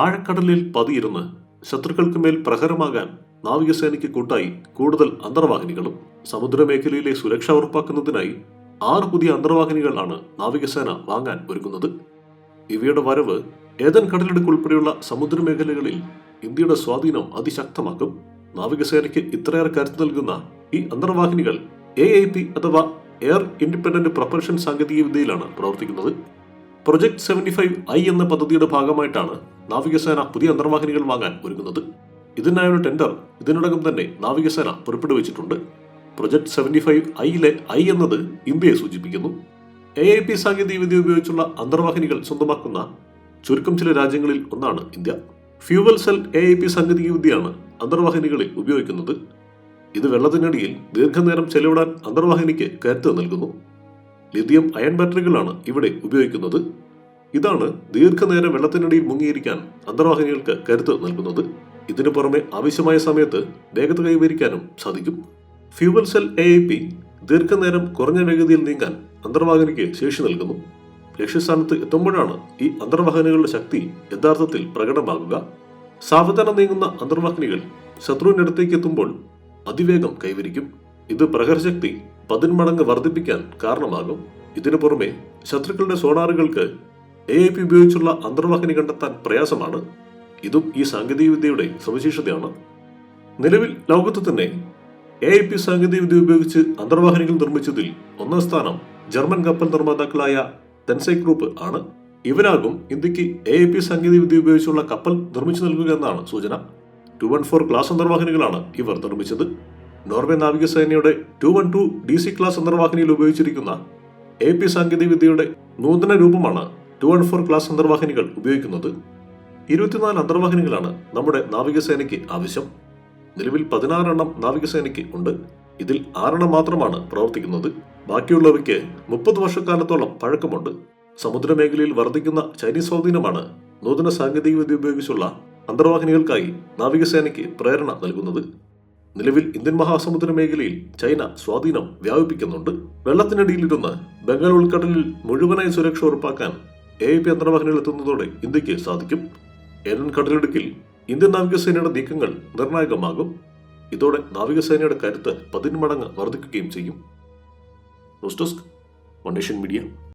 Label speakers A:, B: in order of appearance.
A: ആഴക്കടലിൽ പതിയിരുന്ന് ശത്രുക്കൾക്ക് മേൽ പ്രഹരമാകാൻ നാവികസേനയ്ക്ക് കൂട്ടായി കൂടുതൽ അന്തർവാഹിനികളും സമുദ്രമേഖലയിലെ സുരക്ഷ ഉറപ്പാക്കുന്നതിനായി ആറ് പുതിയ അന്തർവാഹിനികളാണ് നാവികസേന വാങ്ങാൻ ഒരുക്കുന്നത്. ഇവയുടെ വരവ് ഏതൻ കടലിടുക്ക് ഉൾപ്പെടെയുള്ള സമുദ്രമേഖലകളിൽ ഇന്ത്യയുടെ സ്വാധീനം അതിശക്തമാക്കും. നാവികസേനയ്ക്ക് ഇത്രയേറെ കരുത്ത് നൽകുന്ന ഈ അന്തർവാഹിനികൾ എ ഐ പി അഥവാ എയർ ഇൻഡിപെൻഡന്റ് പ്രൊപ്പൽഷൻ സാങ്കേതിക വിദ്യയിലാണ് പ്രവർത്തിക്കുന്നത്. പ്രൊജക്ട് സെവന്റി ഫൈവ് ഐ എന്ന പദ്ധതിയുടെ ഭാഗമായിട്ടാണ് നാവികസേന പുതിയ അന്തർവാഹിനികൾ വാങ്ങാൻ ഒരുങ്ങുന്നത്. ഇതിനായുള്ള ടെൻഡർ ഇതിനോടകം തന്നെ നാവികസേന പുറപ്പെടുവിച്ചിട്ടുണ്ട്. പ്രൊജക്ട് സെവന്റി ഫൈവ് ഐയിലെ ഐ എന്നത് ഇന്ത്യയെ സൂചിപ്പിക്കുന്നു. എ ഐ പി സാങ്കേതിക വിദ്യ ഉപയോഗിച്ചുള്ള അന്തർവാഹിനികൾ സ്വന്തമാക്കുന്ന ചുരുക്കം ചില രാജ്യങ്ങളിൽ ഒന്നാണ് India. Fuel cell A I P സാങ്കേതിക വിദ്യയാണ് അന്തർവാഹിനികളിൽ ഉപയോഗിക്കുന്നത്. ഇത് വെള്ളത്തിനടിയിൽ ദീർഘനേരം ചെലവിടാൻ അന്തർവാഹിനിക്ക് കരുത്ത് നൽകുന്നു. ലിഥിയം അയൺ ബാറ്ററികളാണ് ഇവിടെ ഉപയോഗിക്കുന്നത്. ഇതാണ് ദീർഘനേരം വെള്ളത്തിനടിയിൽ മുങ്ങിയിരിക്കാൻ അന്തർവാഹിനികൾക്ക് കരുത്ത് നൽകുന്നത്. ഇതിനു പുറമെ ആവശ്യമായ സമയത്ത് വേഗത കൈവരിക്കാനും സാധിക്കും. Fuel cell A I P ദീർഘനേരം കുറഞ്ഞ വേഗതയിൽ നീങ്ങാൻ അന്തർവാഹിനിക്ക് ശേഷി നൽകുന്നു. ലക്ഷ്യസ്ഥാനത്ത് എത്തുമ്പോഴാണ് ഈ അന്തർവാഹിനികളുടെ ശക്തി യഥാർത്ഥത്തിൽ പ്രകടമാകുക. സാവധാനം നീങ്ങുന്ന അന്തർവാഹിനികൾ ശത്രുവിനടുത്തേക്ക് എത്തുമ്പോൾ അതിവേഗം കൈവരിക്കും. ഇത് പ്രഹരശക്തി പതിന്മടങ്ങ് വർദ്ധിപ്പിക്കാൻ കാരണമാകും. ഇതിനു പുറമെ ശത്രുക്കളുടെ സോണാറുകൾക്ക് എ ഐ പി ഉപയോഗിച്ചുള്ള അന്തർവാഹിനി കണ്ടെത്താൻ പ്രയാസമാണ്. ഇതും ഈ സാങ്കേതികവിദ്യയുടെ സവിശേഷതയാണ്. നിലവിൽ ലോകത്ത് തന്നെ എ ഐ പി സാങ്കേതികവിദ്യ ഉപയോഗിച്ച് അന്തർവാഹിനികൾ നിർമ്മിച്ചതിൽ ഒന്നാം സ്ഥാനം ജർമ്മൻ കപ്പൽ നിർമ്മാതാക്കളായ തെൻസൈ ഗ്രൂപ്പ് ആണ്. ഇവരാകും ഇന്ത്യയ്ക്ക് എ ഐ പി സാങ്കേതികവിദ്യ ഉപയോഗിച്ചുള്ള കപ്പൽ നിർമ്മിച്ചു നൽകുക എന്നാണ് സൂചന. ടു വൺ ഫോർ ക്ലാസ് അന്തർവാഹിനികളാണ് ഇവർ നിർമ്മിച്ചത്. നോർവേ നാവികസേനയുടെ two one two D C class അന്തർവാഹിനിയിൽ ഉപയോഗിച്ചിരിക്കുന്ന എ പി സാങ്കേതികവിദ്യയുടെ നൂതന രൂപമാണ് ടു വൺ ഫോർ ക്ലാസ് അന്തർവാഹിനികൾ ഉപയോഗിക്കുന്നത്. ഇരുപത്തിനാല് അന്തർവാഹിനികളാണ് നമ്മുടെ നാവികസേനയ്ക്ക് ആവശ്യം. നിലവിൽ പതിനാറെണ്ണം നാവികസേനയ്ക്ക് ഉണ്ട്. ഇതിൽ ആറെണ്ണം മാത്രമാണ് പ്രവർത്തിക്കുന്നത്. ബാക്കിയുള്ളവയ്ക്ക് മുപ്പത് വർഷക്കാലത്തോളം പഴക്കമുണ്ട്. സമുദ്രമേഖലയിൽ വർദ്ധിക്കുന്ന ചൈനീസ് സ്വാധീനമാണ് നൂതന സാങ്കേതികവിദ്യ ഉപയോഗിച്ചുള്ള അന്തർവാഹിനികൾക്കായി നാവികസേനയ്ക്ക് പ്രേരണ നൽകുന്നത്. നിലവിൽ ഇന്ത്യൻ മഹാസമുദ്ര മേഖലയിൽ ചൈന സ്വാധീനം വ്യാപിപ്പിക്കുന്നുണ്ട്. വെള്ളത്തിനടിയിലിരുന്ന് ബംഗാൾ ഉൾക്കടലിൽ മുഴുവനായി സുരക്ഷ ഉറപ്പാക്കാൻ എ പി അന്തർവാഹിനികൾ എത്തുന്നതോടെ ഇന്ത്യയ്ക്ക് സാധിക്കും. ഏലൻ കടലിടുക്കിൽ ഇന്ത്യൻ നാവികസേനയുടെ നീക്കങ്ങൾ നിർണായകമാകും. ഇതോടെ നാവികസേനയുടെ കരുത്ത് പതിന്മടങ്ങ് വർദ്ധിക്കുകയും ചെയ്യും. News desk media.